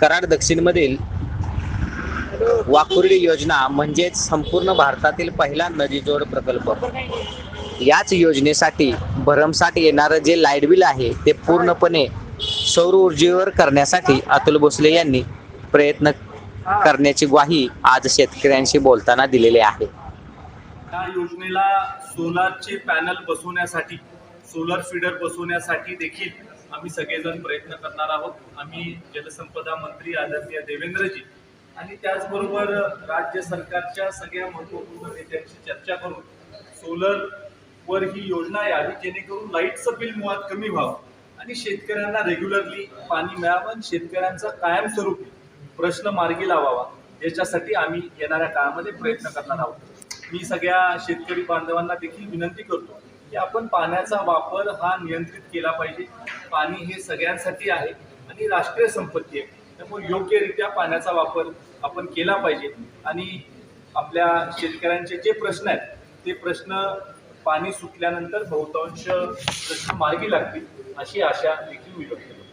कराड दक्षिणमधील वाकुर्डी योजना म्हणजेच संपूर्ण भारतातील पहिला नदीजोड प्रकल्प. याच योजनेसाठी भरमसाठ येणारं जे लाइट बिल आहे ते पूर्णपणे सौर ऊर्जेवर करण्यासाठी अतुल भोसले यांनी प्रयत्न करण्याची ग्वाही आज शेतकऱ्यांशी बोलताना दिलेली आहे. या योजनेला सोलारचे पॅनल बसवण्यासाठी सोलर फीडर बसवण्यासाठी देखील आम्ही सगळेजण प्रयत्न करणार आहोत. आम्ही जलसंपदा मंत्री आदरणीय देवेंद्रजी आणि त्याचबरोबर राज्य सरकारच्या सगळ्या महत्त्वपूर्ण नेत्यांशी चर्चा करून सोलर वर ही योजना यावी जेणेकरून लाईटचं बिल मुळात कमी व्हावं आणि शेतकऱ्यांना रेग्युलरली पाणी मिळावं आणि शेतकऱ्यांचा कायमस्वरूपी प्रश्न मार्गी लावावा. याच्यासाठी आम्ही येणाऱ्या काळामध्ये प्रयत्न करणार आहोत. मी सगळ्या शेतकरी बांधवांना देखील विनंती करतो की आपण पाण्याचा वापर हा नियंत्रित केला पाहिजे. पाणी हे सगळ्यांसाठी आहे आणि राष्ट्रीय संपत्ती आहे. त्यामुळे योग्यरित्या पाण्याचा वापर आपण केला पाहिजे. आणि आपल्या शेतकऱ्यांचे जे प्रश्न आहेत ते प्रश्न पाणी सुटल्यानंतर बहुतांश प्रश्न मार्गी लागतील अशी आशा देखील मी व्यक्त करतो.